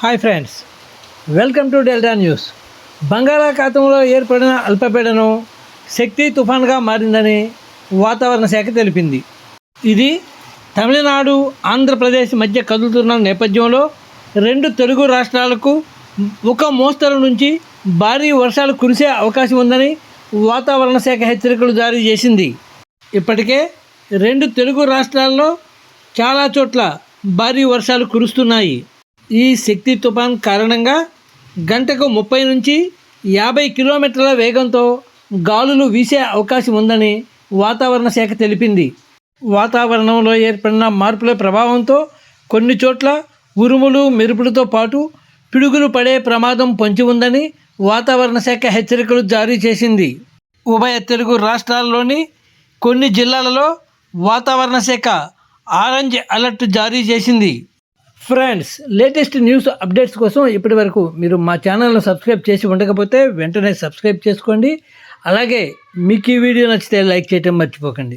Hi friends welcome to Delta News. బంగాళాఖాతంలో ఏర్పడిన అల్పపీడనం శక్తి తుఫాన్గా మారిందని వాతావరణ శాఖ తెలిపింది. ఇది తమిళనాడు ఆంధ్రప్రదేశ్ మధ్య కదులుతున్న నేపథ్యంలో రెండు తెలుగు రాష్ట్రాలకు ఒక మోస్తరు నుంచి భారీ వర్షాలు కురిసే అవకాశం ఉందని వాతావరణ శాఖ హెచ్చరికలు జారీ చేసింది. ఇప్పటికే రెండు తెలుగు రాష్ట్రాల్లో చాలా చోట్ల భారీ వర్షాలు కురుస్తున్నాయి. ఈ శక్తి తుఫాన్ కారణంగా గంటకు ముప్పై నుంచి యాభై కిలోమీటర్ల వేగంతో గాలులు వీసే అవకాశం ఉందని వాతావరణ శాఖ తెలిపింది. వాతావరణంలో ఏర్పడిన మార్పుల ప్రభావంతో కొన్ని చోట్ల ఉరుములు మెరుపులతో పాటు పిడుగులు పడే ప్రమాదం పొంచి ఉందని వాతావరణ శాఖ హెచ్చరికలు జారీ చేసింది. ఉభయ తెలుగు రాష్ట్రాల్లోని కొన్ని జిల్లాలలో వాతావరణ శాఖ ఆరెంజ్ అలర్ట్ జారీ చేసింది. ఫ్రెండ్స్ లేటెస్ట్ న్యూస్ అప్డేట్స్ కోసం ఇప్పటి వరకు మీరు మా ఛానల్ను సబ్స్క్రైబ్ చేసి ఉండకపోతే వెంటనే సబ్స్క్రైబ్ చేసుకోండి. అలాగే మీకు ఈ వీడియో నచ్చితే లైక్ చేయటం మర్చిపోకండి.